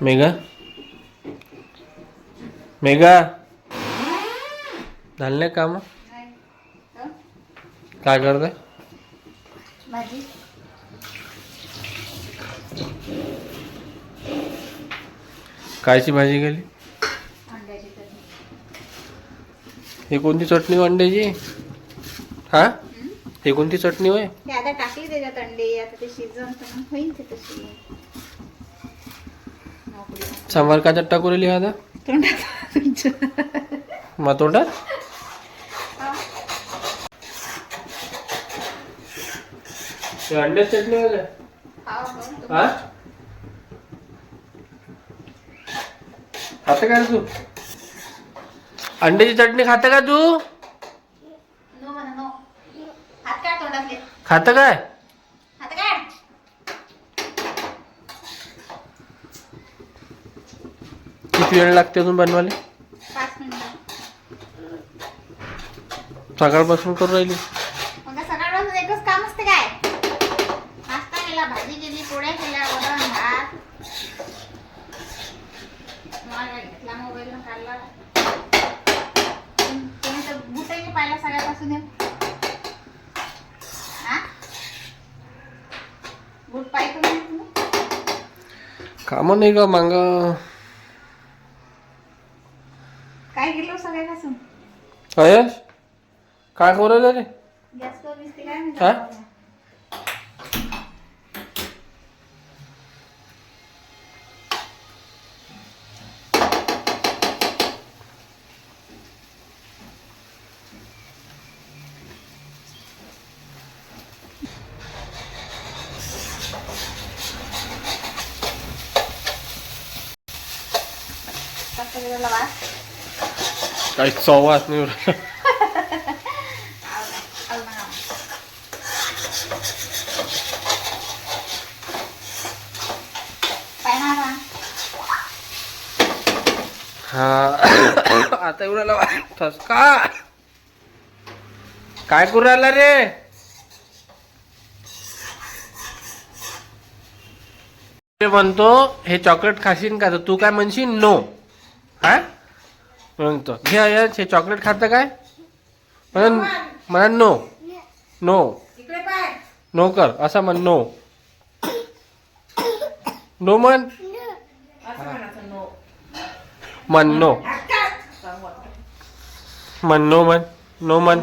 मेघा? मेघा? झालं नाही काम? काय करते भाजी. कायची भाजी गेली ही कोणती चटणी अंड्याची? हा? ही कोणती चटणी होय? आता टाकली त्याच्यात अंडे आता ते शिजवून होईल ते तशी. सांबार का टाकू राहिली आता तोंडात तुमच्या. मग तोंडात हे अंड्याची चटणी? खाऊ हो. हा खाते का रे तू? अंड्याची चटणी खाते का तू? हात काय तोंडातले? खातं काय हात काय किती वेळ लागते अजून बनवायला? पाच मिनिटं. सकाळपासून करून राहिली? मग सकाळपासून एकच काम असते काय? नाश्ता केला भाजी केली पोळ्या केल्या वरण भात. मोबाईल घेतला मोबाईल काढला तुम- तुम्ही तर बुटाही पाहिला सगळ्यापासून. हे. हा बूट पाहिजे नाही तुम्ही? कामं नाही का मांग काय सगळ्यापासून अयश काय करू रे? गॅसवर दिसते काय हा? गेलेला वास काही चवाच नाही राहिला. आव आता? हा आता एवढा वाटतस का काय करू राहिला रे? ते म्हणतो हे चॉकलेट खाशीन का? तर तू काय म्हणशील? नो हा? म्हणतो घे अयश, हे चॉकलेट खातं काय? म्हणा म्हणा नो. नो. नो कर. असं म्हण नो. नो म्हण. म्हण नो. म्हण नो म्हण. नो म्हण.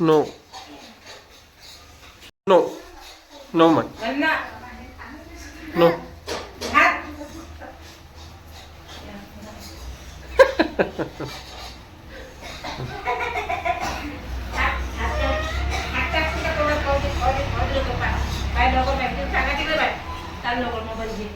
No no no. म्हण. नो. তার লগর মোবাইল দিয়ে